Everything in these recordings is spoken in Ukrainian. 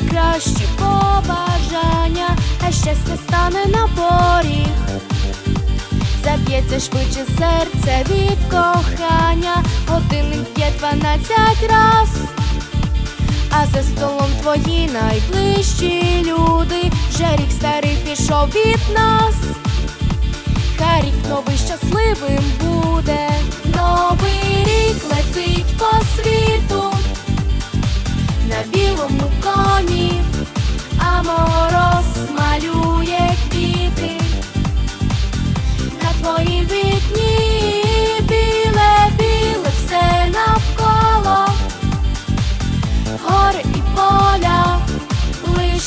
найкращі побажання, а щастя стане на поріг. Заб'ється швидше серце від кохання, годинник б'є дванадцять раз. А за столом твої найближчі люди, вже рік старий пішов від нас. Хай рік новий щасливим буде.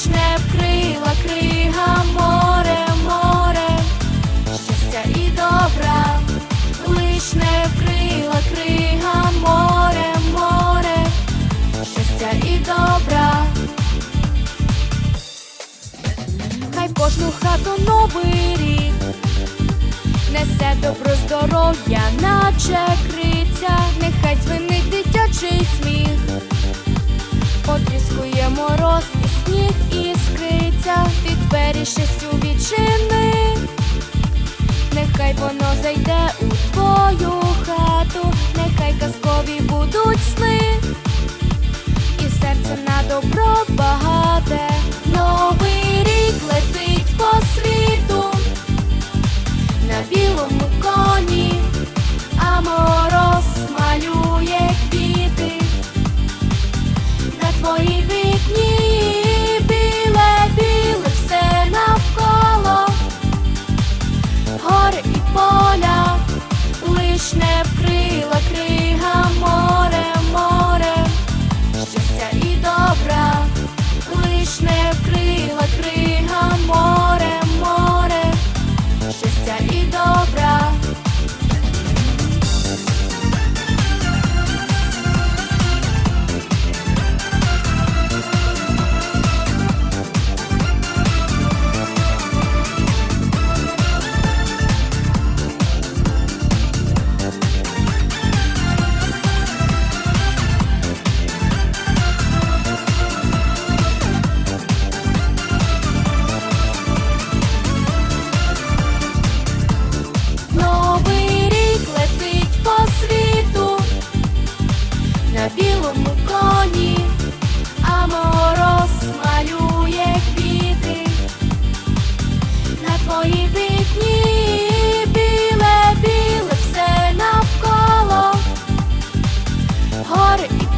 Лиш не вкрила крига море, море, щастя і добра, лиш не вкрила крига море, море, щастя і добра. Хай в кожну хату новий рік несе добро здоров'я, наче у відчини, нехай воно зайде у твою hot.